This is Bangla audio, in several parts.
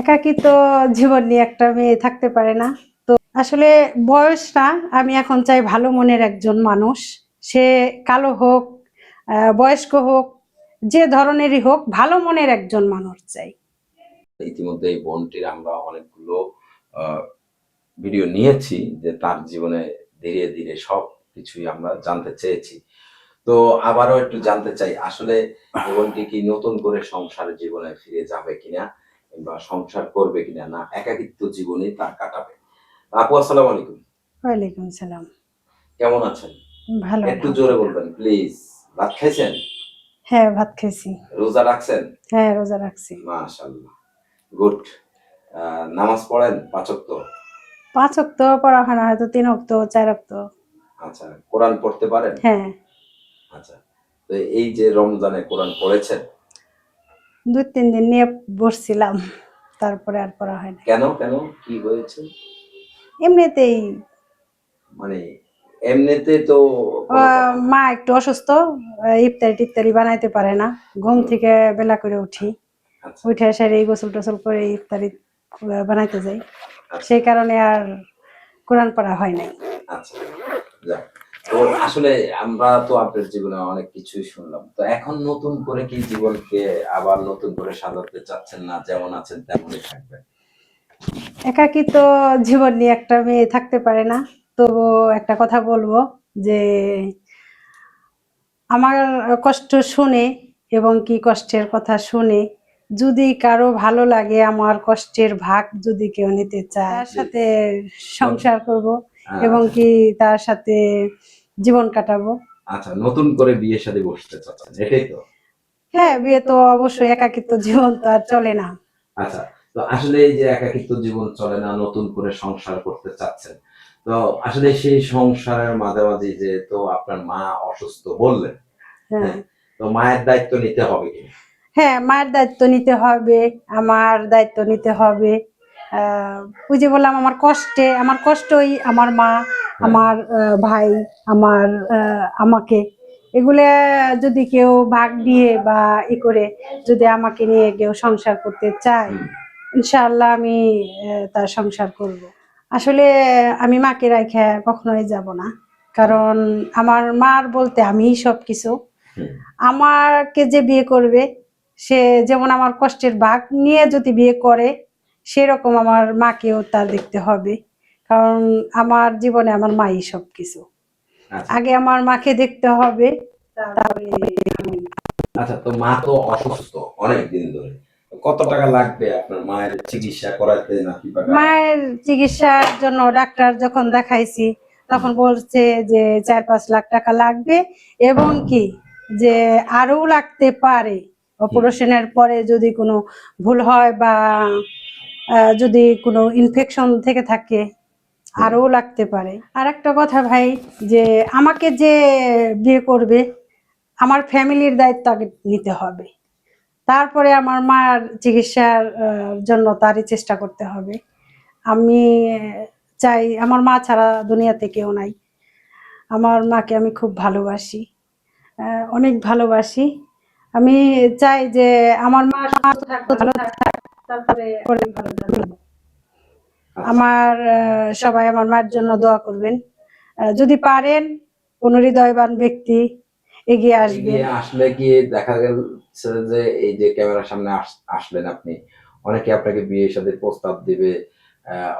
একাকিত্ব জীবন নিয়ে একটা মেয়ে থাকতে পারে না। তো আসলে বয়স না, আমি এখন চাই ভালো মনের একজন মানুষ। সে কালো হোক বয়স্ক হোক, যে ধরনেরই হোক, ভালো মনের একজন মানুষ চাই। ইতিমধ্যে এই বোনটির আমরা অনেকগুলো ভিডিও নিয়েছি যে তার জীবনে ধীরে ধীরে সব কিছুই আমরা জানতে চেয়েছি। তো আবারও একটু জানতে চাই, আসলে বোনটি কি নতুন করে সংসার জীবনে ফিরে যাবে কিনা? কিংবা সংসার করবে কিনা না একাকিত্ব জীবনে তার কাটাবে। আপু আসসালামু আলাইকুম। ওয়ালাইকুম সালাম। কেমন আছেন? ভালো একটু জোরে বলবেন প্লিজ ভাত খাইছেন? হ্যাঁ ভাত খেয়েছি রোজা রাখছেন? হ্যাঁ রোজা রাখছি। মাশাআল্লাহ। গুড নামাজ পড়েন? পাঁচক তো পাঁচ অক্ত পড়া হয় না হয়তো তিন অক্ত চার অক্ত আচ্ছা কোরআন পড়তে পারেন? হ্যাঁ। আচ্ছা তো এই যে রমজানে কোরআন পড়েছেন দুই তিন দিন নিয়ে বসছিলাম। তারপরে আর পড়া হয় না কেন কেন? কি হয়েছে? এমনিতেই মানে এমনিতে তো মা একটু অসুস্থ ইফতারি টিফতারি বানাইতে পারে না। ঘুম থেকে বেলা করে উঠি। আচ্ছা, উঠে এসে এই গোসল টোসল করে ইফতারি বানাইতে যাই। আচ্ছা, সেই কারণে আর কোরআন পড়া হয় নাই। আচ্ছা। যাক। তো আসলে আমরা তো আপনার জীবনে অনেক কিছুই শুনলাম। তো এখন নতুন করে কি জীবনকে আবার নতুন করে সাজাতে চাচ্ছেন না? যেমন আছেন তেমনই থাকবেন। একাকিত্ব জীবন নিয়ে একটা মেয়ে থাকতে পারে না। তবু একটা কথা বলব যে আমার কষ্ট শুনে এবং কি কষ্টের কথা শুনে যদি কারও ভালো লাগে আমার কষ্টের ভাগ যদি কেউ নিতে চায় তার সাথে সংসার করব এবং কি তার সাথে জীবন কাটাবো। আচ্ছা নতুন করে বিয়ের সাথে বসতে চাচ্ছেন এটাই তো? হ্যাঁ বিয়ে তো অবশ্যই একাকিত্ব জীবন তো আর চলে না। আচ্ছা তো আসলে এই যে একাকিত্ব জীবন চলে না নতুন করে সংসার করতে চাচ্ছেন তো আসলে সেই সংসারের মাঝামাঝি যে তো আপনার মা অসুস্থ বললেন হ্যাঁ তো মায়ের দায়িত্ব নিতে হবে কি? হ্যাঁ মায়ের দায়িত্ব নিতে হবে আমার দায়িত্ব নিতে হবে। আহ, ওই যে বললাম আমার কষ্টে আমার কষ্টই আমার মা আমার ভাই আমার আমাকে। এগুলো যদি কেউ ভাগ দিয়ে বা ই করে যদি আমাকে নিয়ে কেউ সংসার করতে চায় হুম, ইনশাআল্লাহ আমি তার সংসার করব। আসলে আমি মাকে রেখে কখনোই যাব না। কারণ আমার মার বলতে আমিই সব কিছু আমাকে যে বিয়ে করবে সে যেমন আমার কষ্টের ভাগ নিয়ে যদি বিয়ে করে সেরকম আমার মাকেও তা দেখতে হবে। কারণ আমার জীবনে আমার মাই সব কিছু আচ্ছা। আগে আমার মাকে দেখতে হবে তারপরে আচ্ছা তো মা তো অসুস্থ অনেক দিন ধরে কত টাকা লাগবে আপনার মায়ের চিকিৎসা করাতে নাকি মায়ের চিকিৎসার জন্য ডাক্তার যখন দেখাইছি তখন বলছে যে চার পাঁচ লাখ টাকা লাগবে এবং কি যে আরও লাগতে পারে। অপারেশনের পরে যদি কোনো ভুল হয় বা যদি কোনো ইনফেকশন থেকে থাকে আরও লাগতে পারে। আর একটা কথা ভাই, যে আমাকে যে বিয়ে করবে, আমার ফ্যামিলির দায়িত্ব আগে নিতে হবে। তারপরে আমার মার চিকিৎসার জন্য তারই চেষ্টা করতে হবে। আমি চাই, আমার মা ছাড়া দুনিয়াতে কেউ নাই। আমার মাকে আমি খুব ভালোবাসি অনেক ভালোবাসি। আমি চাই যে আমার মা ভালো থাক তারপরে ভালো থাকবে আমার সবাই আমার মার জন্য দোয়া করবেন। যদি পারেন, কোন হৃদয়বান ব্যক্তি এগিয়ে আসবে। আসলে কি দেখা গেছে যে এই যে ক্যামেরার সামনে আস- আসলেন আপনি, অনেকে আপনাকে বিয়ের সাথে প্রস্তাব দিবে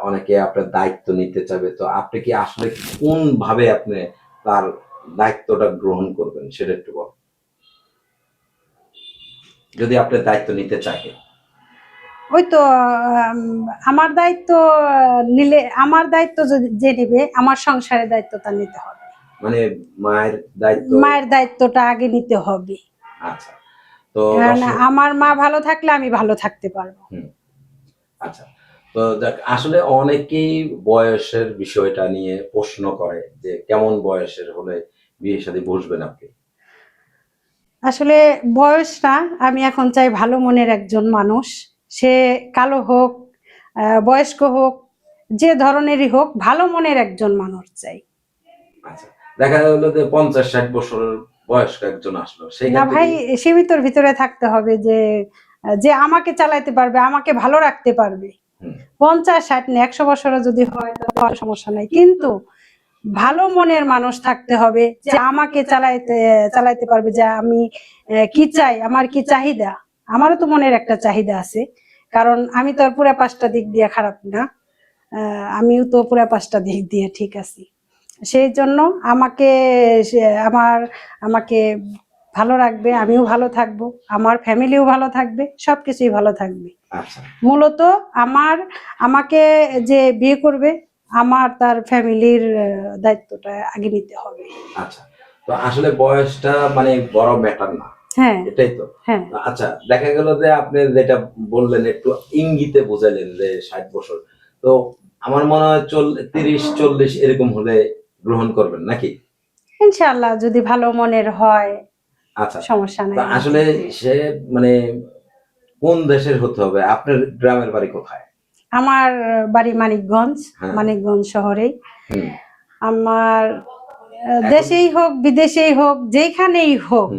অনেকে আপনার দায়িত্ব নিতে চাবে তো আপনি কি আসলে কোন ভাবে আপনি তার দায়িত্বটা গ্রহণ করবেন, সেটা একটু বল। যদি আপনি দায়িত্ব নিতে চায় ওই তো আমার দায়িত্ব নিলে আমার দায়িত্ব যে নেবে আমার সংসারের দায়িত্ব তার নিতে হবে। মানে মায়ের দায়িত্ব? মায়ের দায়িত্বটা আগে নিতে হবে। আচ্ছা তো আমার মা ভালো থাকলে আমি ভালো থাকতে পারব। আচ্ছা তো দেখ আসলে অনেকেই বয়সের বিষয়টা নিয়ে প্রশ্ন করে যে কেমন বয়সের হলে বিয়ের সাথে বসবেন আপনি? আসলে বয়স না আমি এখন চাই ভালো মনের একজন মানুষ। সে কালো হোক বয়স্ক হোক যে ধরনেরই হোক ভালো মনের একজন মানুষ চাই। আচ্ছা দেখা গেলো যে পঞ্চাশ ষাট বছরের বয়স্ক একজন আসলো। না ভাই সীমিতর ভিতরে থাকতে হবে যে যে আমাকে চালাইতে পারবে আমাকে ভালো রাখতে পারবে। পঞ্চাশ ষাট না একশো বছরও যদি হয় তো কোনো সমস্যা নাই। কিন্তু ভালো মনের মানুষ থাকতে হবে যে আমাকে চালাইতে চালাইতে পারবে যে আমি কি চাই আমার কি চাহিদা? আমারও তো মনের একটা চাহিদা আছে। কারণ আমি তো আর পুরা পাঁচটা দিক দিয়ে খারাপ না। আমিও তো পুরা পাঁচটা দিক দিয়ে ঠিক আছি। সেই জন্য আমাকে আমার আমাকে ভালো রাখবে আমিও ভালো থাকব আমার ফ্যামিলিও ভালো থাকবে সব কিছুই ভালো থাকবে। আচ্ছা। মূলত আমার আমাকে যে বিয়ে করবে আমার তার ফ্যামিলির দায়িত্বটা আগে নিতে হবে। আচ্ছা। তো আসলে বয়সটা মানে বড় ম্যাটার না। হ্যাঁ। এটাই তো। হ্যাঁ। আচ্ছা দেখা গেল যে আপনি যেটা বললেন একটু ইঙ্গিতে বোঝালেন যে ষাট বছর। তো আমার মনে হয় তিরিশ চল্লিশ এরকম হলে গ্রহণ করবেন নাকি? ইনশাআল্লাহ যদি ভালো মনের হয় আচ্ছা। সমস্যা নেই। আসলে সে মানে কোন দেশের হতে হবে? আপনার গ্রামের বাড়ি কোথায়? আমার বাড়ি মানিকগঞ্জ হ্যাঁ। মানিকগঞ্জ শহরেই। আমার দেশেই হোক বিদেশেই হোক যেখানেই হোক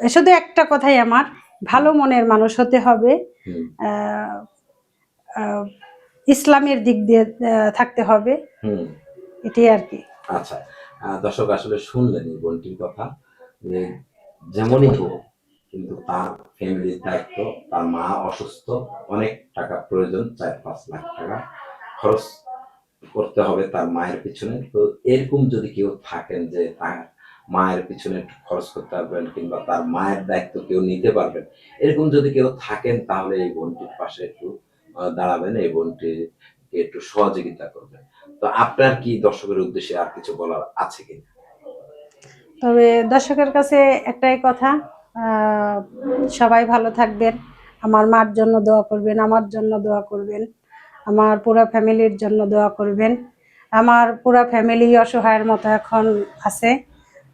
শুধু একটা কথাই আমার ভালো মনের মানুষ হতে হবে। ইসলামের দিক দিয়ে থাকতে হবে। হুম। এটাই আর কি। আচ্ছা দর্শক আসলে শুনলেন এই বোনটির কথা যে যেমনই হোক কিন্তু তার ফ্যামিলির দায়িত্ব তার মা অসুস্থ অনেক টাকা প্রয়োজন চার পাঁচ লাখ টাকা খরচ করতে হবে তার মায়ের পিছনে। তো এরকম যদি কেউ থাকেন যে তার মায়ের পিছনে একটু খরচ করতে পারবেন কিংবা তার মায়ের দায়িত্ব কেউ নিতে পারবেন। এরকম যদি কেউ থাকেন, তাহলে এই বোনটির পাশে একটু দাঁড়াবেন, এই বোনটিকে একটু সহযোগিতা করবেন। তো আপনার কি দর্শকের উদ্দেশ্যে আর কিছু বলার আছে কি তবে দর্শকের কাছে একটাই কথা সবাই ভালো থাকবেন, আমার মার জন্য দোয়া করবেন, আমার জন্য দোয়া করবেন, আমার পুরো ফ্যামিলির জন্য দোয়া করবেন। আমার পুরো ফ্যামিলি অসহায়ের মতো এখন আছে।